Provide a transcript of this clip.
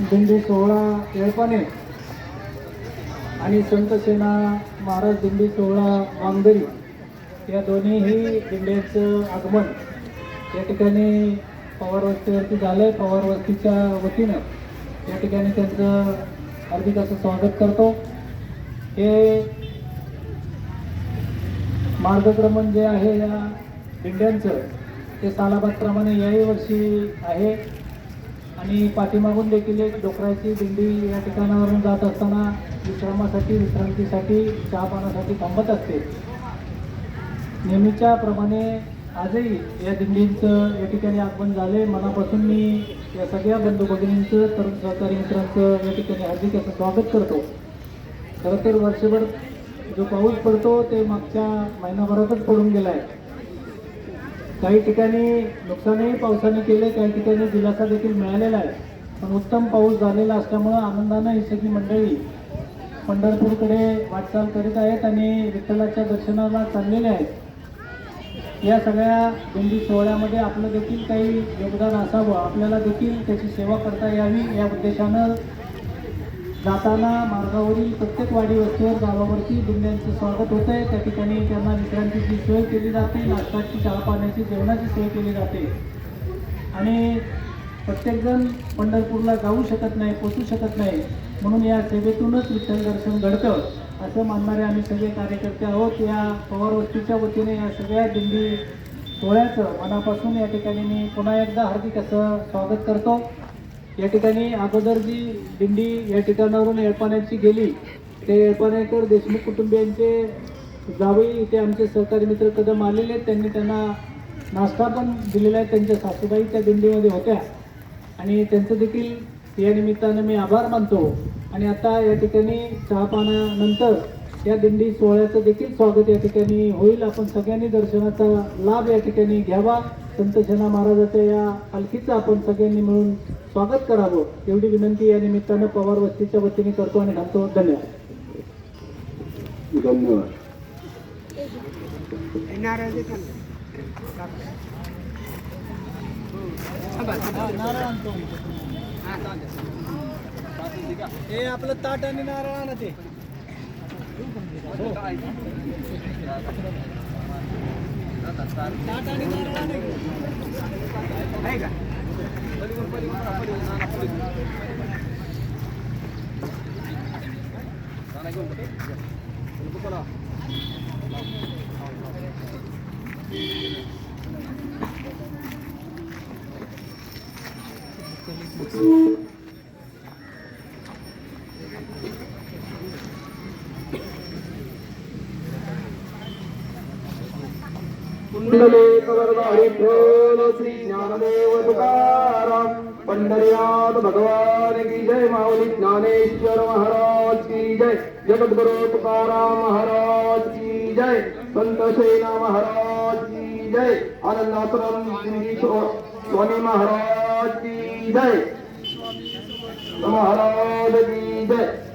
दिंडी सोहळा येळपाने आणि संतसेना महाराज दिंडी सोहळा वांगदरी या दोन्हीही दिंड्यांचं आगमन. या ठिकाणी पवार वस्तीवरती झालं आहे पवार वस्तीच्या वतीनं या ठिकाणी त्यांचं हार्दिक असं स्वागत करतो. हे मार्गक्रमण जे आहे या दिंड्यांचं ते सालाबादप्रमाणे याही वर्षी आहे. आणि पाठीमागून देखील एक डोकराची दिंडी या ठिकाणावरून जात असताना विश्रामासाठी विश्रांतीसाठी चहा पाण्यासाठी थांबत असते. नेहमीच्या प्रमाणे आजही या दिंडींचं या ठिकाणी आगमन झाले मनापासून मी या सगळ्या बंधू भगिनींचं तरुण सहकारी मित्रांचं या ठिकाणी हार्दिक असं स्वागत करतो. खरं तर वर्षभर जो पाऊस पडतो ते मागच्या महिनाभरातच पडून गेला आहे काही ठिकाणी नुकसानही पावसाने केले काही ठिकाणी दिलासा देखील मिळालेला आहे. पण उत्तम पाऊस झालेला असल्यामुळं आनंदानं ही सगळी मंडळी पंढरपूरकडे वाटचाल करीत आहेत आणि विठ्ठलाच्या दर्शनाला चाललेले आहेत. या सगळ्या दिंडी सोहळ्यामध्ये आपलं देखील काही योगदान असावं. आपल्याला देखील त्याची सेवा करता यावी या उद्देशानं जाताना मार्गावरील प्रत्येक वाडी वस्तीवर गावावरती दिंड्यांचं स्वागत होत आहे त्या ठिकाणी त्यांना विश्रांतीची सोय केली जाते. नाश्ताची चहा पाण्याची जेवणाची सोय केली जाते. आणि प्रत्येकजण पंढरपूरला जाऊ शकत नाही पोचू शकत नाही. म्हणून या सेवेतूनच विठ्ठल दर्शन घडतं. असं मानणारे आम्ही सगळे कार्यकर्ते आहोत. या पवार वस्तीच्या वतीने या सगळ्या दिंडी सोहळ्याचं मनापासून या ठिकाणी मी पुन्हा एकदा हार्दिक असं स्वागत करतो. या ठिकाणी अगोदर जी दिंडी या ठिकाणावरून येळपाण्याची गेली ते येळपाण्याकर देशमुख कुटुंबियांचे जावई इथे आमचे सहकारी मित्र कदम आलेले आहेत. त्यांनी त्यांना नाश्ता पण दिलेला आहे. त्यांच्या सासूबाई त्या दिंडीमध्ये होत्या. आणि त्यांचं देखील या निमित्तानं मी आभार मानतो. आणि आता या ठिकाणी चहापानानंतर या दिंडी सोहळ्याचं देखील स्वागत या ठिकाणी होईल. आपण सगळ्यांनी दर्शनाचा लाभ या ठिकाणी घ्यावा. संत सेना महाराजाच्या या पालखीचं आपण सगळ्यांनी मिळून स्वागत करावं. एवढी विनंती या निमित्तानं पवार वस्तीच्या वतीने करतो आणि थांबतो. धन्यवाद. धन्यवाद. हे आपलं ताट आणि नारळ आणा ते. ताट आणि नारळ श्री ज्ञानदेव तुकाराम पंढरीनाथ भगवान की जय माऊली ज्ञानेश्वर महाराज की जय। जगद्गुरु तुकाराम महाराज की जय। संत सेना महाराज की जय। आनंदाश्रम स्वामी महाराज की जय। महाराज की जय।